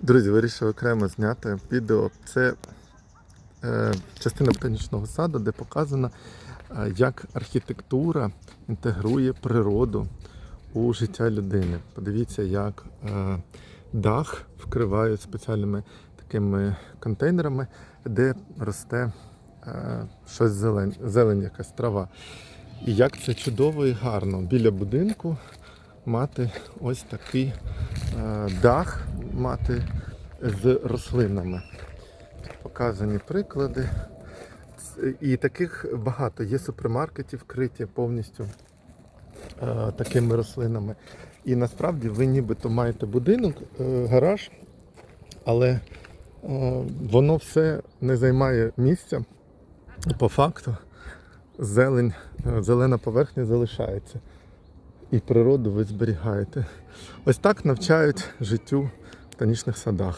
Друзі, вирішив окремо зняти відео. Це е, частина ботанічного саду, де показано, е, як архітектура інтегрує природу у життя людини. Подивіться, як е, дах вкривають спеціальними такими контейнерами, де росте е, щось зелень, зелень, якась трава. І як це чудово і гарно біля будинку мати ось такий е, дах, мати з рослинами. Показані приклади. І таких багато. Є супермаркети вкриті повністю е, такими рослинами. І насправді ви нібито маєте будинок, е, гараж, але е, воно все не займає місця. По факту зелень, е, зелена поверхня залишається. І природу ви зберігаєте. Ось так навчають життю ботанічних садах.